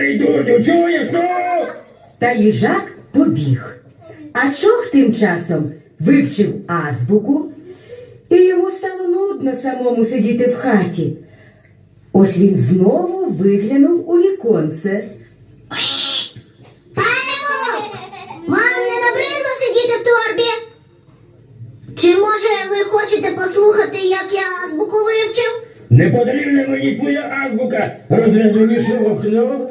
Ей, дурню, чуєш, ну? Та їжак побіг. А чох тим часом вивчив азбуку, і йому стало нудно самому сидіти в хаті. Ось він знову виглянув у віконце. Пане Вовк, вам не набридло сидіти в торбі? Чи може ви хочете послухати, як я азбуку вивчив? Не потрібна мені твоя азбука. Розв'яжи мішу окно.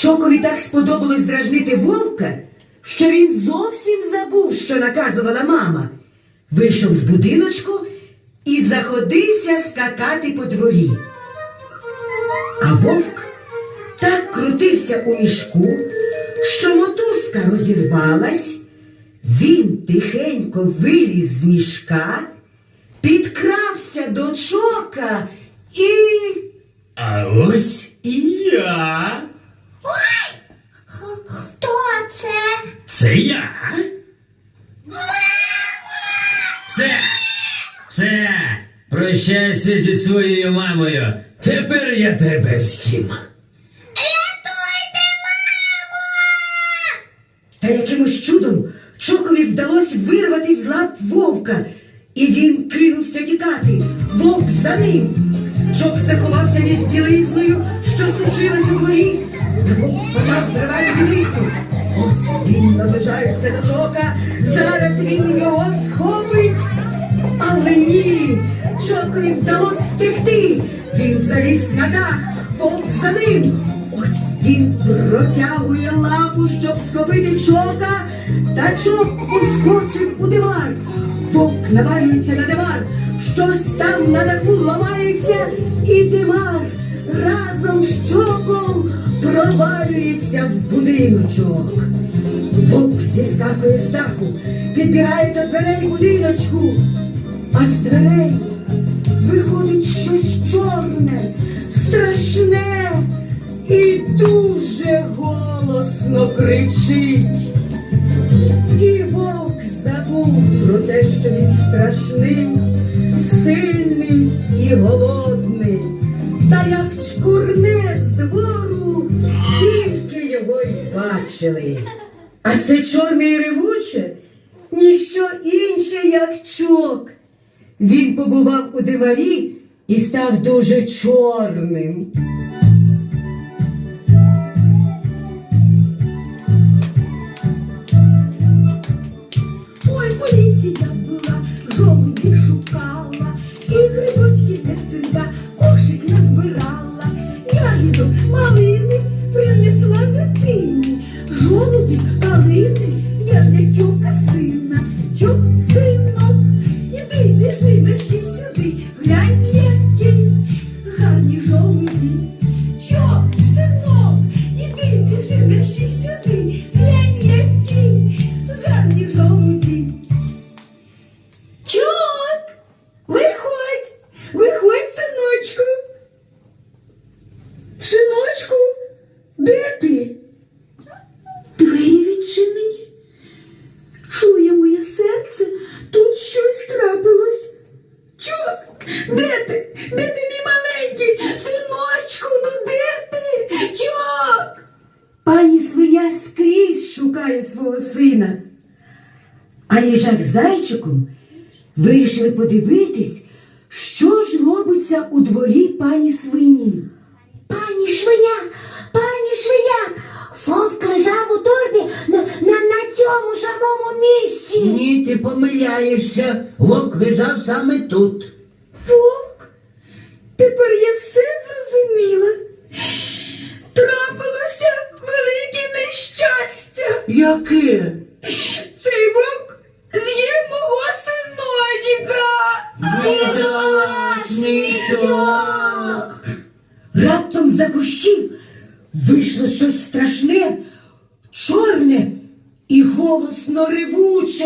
Чокові так сподобалось дражнити вовка, що він зовсім забув, що наказувала мама. Вийшов з будиночку і заходився скакати по дворі. А вовк так крутився у мішку, що мотузка розірвалась. Він тихенько виліз з мішка, підкрався до чока і. А ось і я. Хто це? Я. Все. Все. Прощайся зі своєю мамою. Тепер я тебе з'їм. Та якимось чудом Чокові вдалося вирватися з лап вовка, і він кинувся тікати. Вовк за ним. Чок заховався між білизною, що сушилась у Вовк почав зривати білизну. Ось він наближається до чока. Зараз він його схопить. Але ні, Чокові вдалося втекти. Він заліз на дах, вовк за ним. Ось він протягує лапу, щоб схопити чока, та чок ускочив у диван. Вовк навалюється на диван, щось там на даху ламається, і диван разом з чоком провалюється в будиночок. Вовк зіскакує з даху, підбігає до дверей будиночку, а з дверей виходить щось чорне, страшне і дуже голосно кричить. І вовк забув про те, що він страшний, сильний і голодний. Бачили. А це чорне і ревуче ніщо інше, як чок. Він побував у димарі і став дуже чорним. Зайчиком вирішили подивитись, що ж робиться у дворі пані свині. Пані швиня, пані швиня, вовк лежав у торбі на, на, на цьому самому місці. Ні, ти помиляєшся. Вовк лежав саме тут. Вовк, тепер я все зрозуміла. Трапилось Яке? Цей вовк за кущів вийшло щось страшне, чорне і голосно ревуче.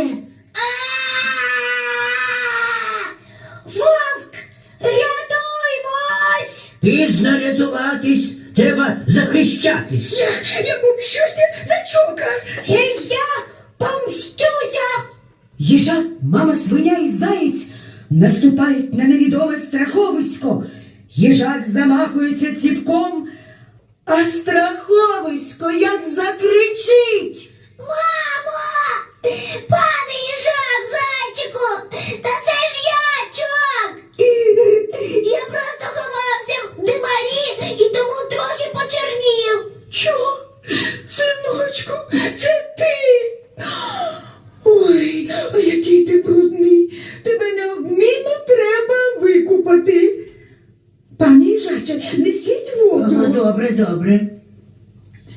Вовк, рятуймось! Пізно рятуватись, треба захищатись. Я, я помщуся за чока. І я помстюся! Їжак, мама свиня і заєць наступають на невідоме страховисько. Їжак замахується ціпком, а страховисько як закричить. Мамо! Пане їжак, зайчику! Та це ж я, чок! Я просто ховався в димарі і тому трохи почернів. Чо? Синочку, це ти. Ой, а який ти брудний. Тебе неодмінно треба викупати. Пане їжаче, несіть воду. Ага, добре, добре.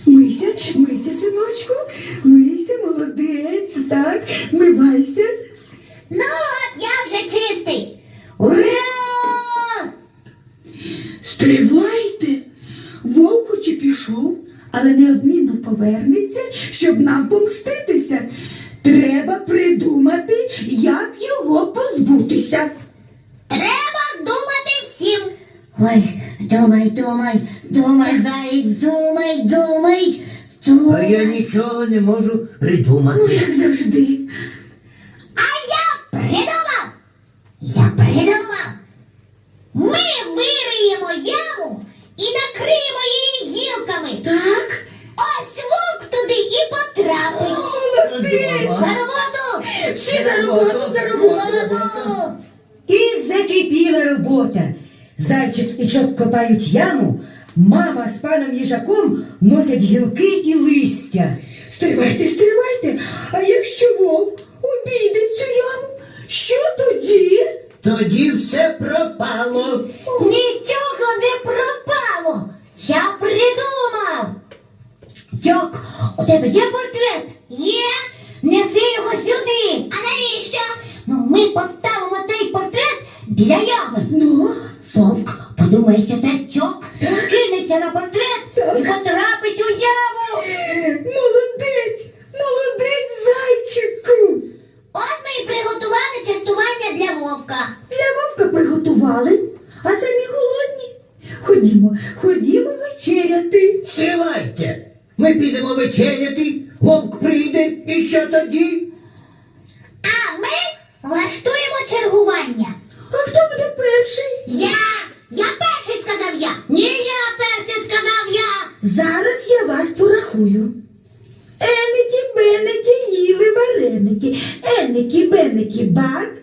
Мийся, мийся, синочку, мийся, молодець, так, мивайся. Ну от я вже чистий. Ура! Стривайте. Вовк хоч і пішов, але неодмінно повернеться, щоб нам помститися. Треба придумати, як його позбутися. Треба думати всім. Ой, думай, думай, думай, заєць, думай, думай. А я нічого не можу Ну, придумати. як завжди. А я придумав! Я придумав! Ми вириємо яму і накриємо її гілками. Так? Ось вовк туди і потрапить. За роботу! Всі за роботу, за роботу. Роботу! І закипіла робота. Зайчик і чоп копають яму, мама з паном їжаком носять гілки і листя. Стривайте, стривайте. А якщо вовк обійде цю яму, що тоді? Тоді все пропало. Нічого не пропало! Я придумав! Дьок, у тебе є портрет? Є! Неси його сюди! А навіщо? Ну, ми поставимо цей портрет біля ями. Ну, Вовк подумає, що це дьок, кинеться на портрет і потрапить у яму. молодець, молодець, зайчику. От ми і приготували частування для вовка. Для вовка приготували, а самі голодні. Ходімо, ходімо вечеряти. Стривайте. Ми підемо вечеряти, вовк прийде, і що тоді? А ми влаштуємо чергування. А хто буде перший? Я! Я перший сказав я! Ні, я перший сказав я! Зараз я вас порахую. Еники, беники, їли вареники. Еники, беники, бак.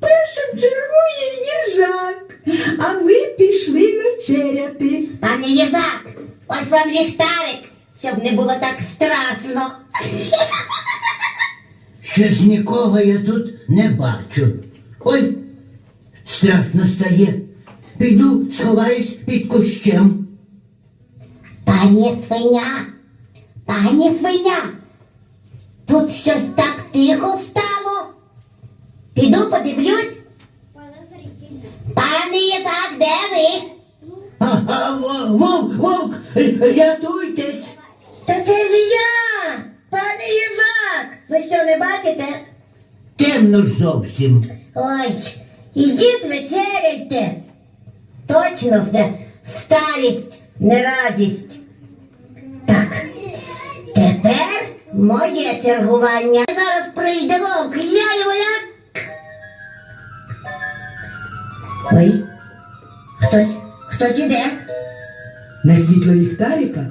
Першим чергує їжак, а ми пішли вечеряти. Пане Єзак, ось вам ліхтарик, щоб не було так страшно. Щось нікого я тут не бачу. Ой, страшно стає. Піду сховаюсь під кущем. Пані свиня, пані свиня, тут щось так тихо стало. Піду подивлюсь. Пане Єзак, де ви? Вовк, вовк, рятуйтесь. Та це ж я, пане Єзак. Ви що не бачите? Темно ж зовсім. Ой, ідіть вечеряйте. Точно вже старість, не радість. Тепер моє чергування. Зараз прийде вовк, я його як. Ой, хтось, хтось іде. На світло ліхтарика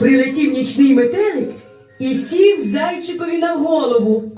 прилетів нічний метелик і сів зайчикові на голову.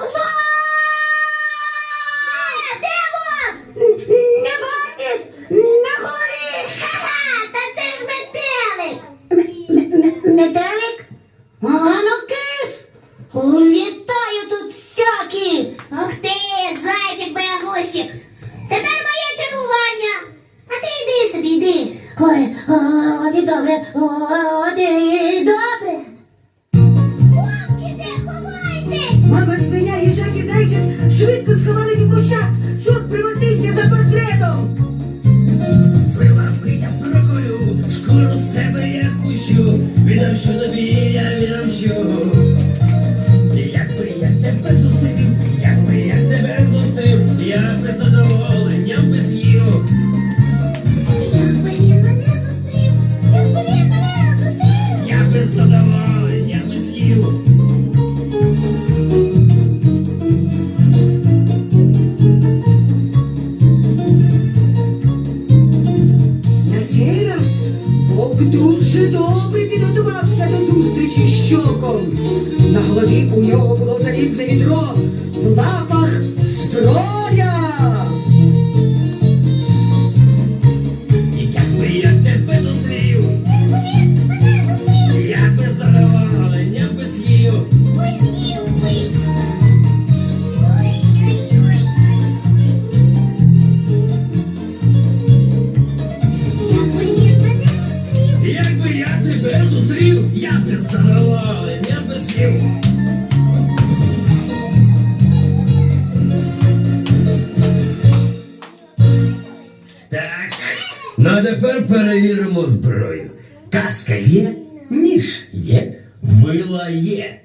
А тепер перевіримо зброю. Каска є, ніж є, вила є.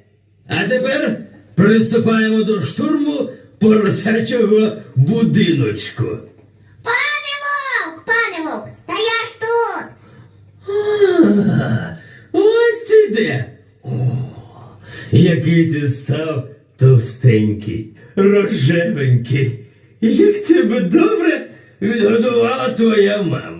А тепер приступаємо до штурму поросячого будиночку. Пане вовк, пане вовк, та я ж тут. А, ось ти де. О, який ти став товстенький, рожевенький. Як тебе добре відгодувала твоя мама.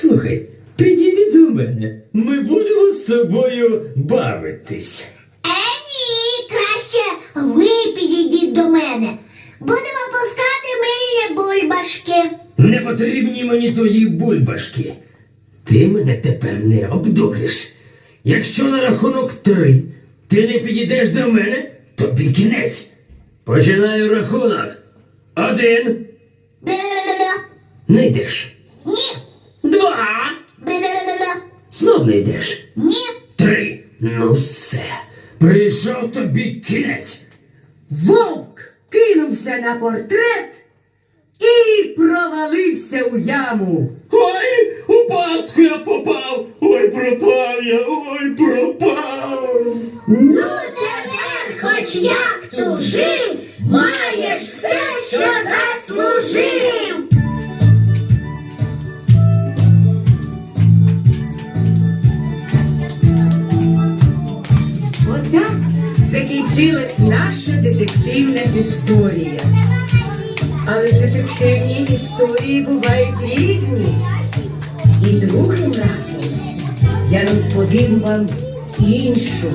Слухай, підійди до мене. Ми будемо з тобою бавитись. Е, ні, краще ви підійдіть до мене. Будемо пускати мильні бульбашки. Не потрібні мені твої бульбашки. Ти мене тепер не обдуриш. Якщо на рахунок три ти не підійдеш до мене, тобі кінець. Починаю рахунок. Один. Бе-бе-бе-бе. Не йдеш. Ні. Не йдеш. Ні. Три. Ну все. Прийшов тобі кінець. Вовк кинувся на портрет і провалився у яму. Ой, у пастку я попав. Ой, пропав я, ой, пропав. Ну тепер, хоч як тужив, маєш все, що заслужив. Закінчилась наша детективна історія. Але детективні історії бувають різні. І другим разом я розповім вам іншу,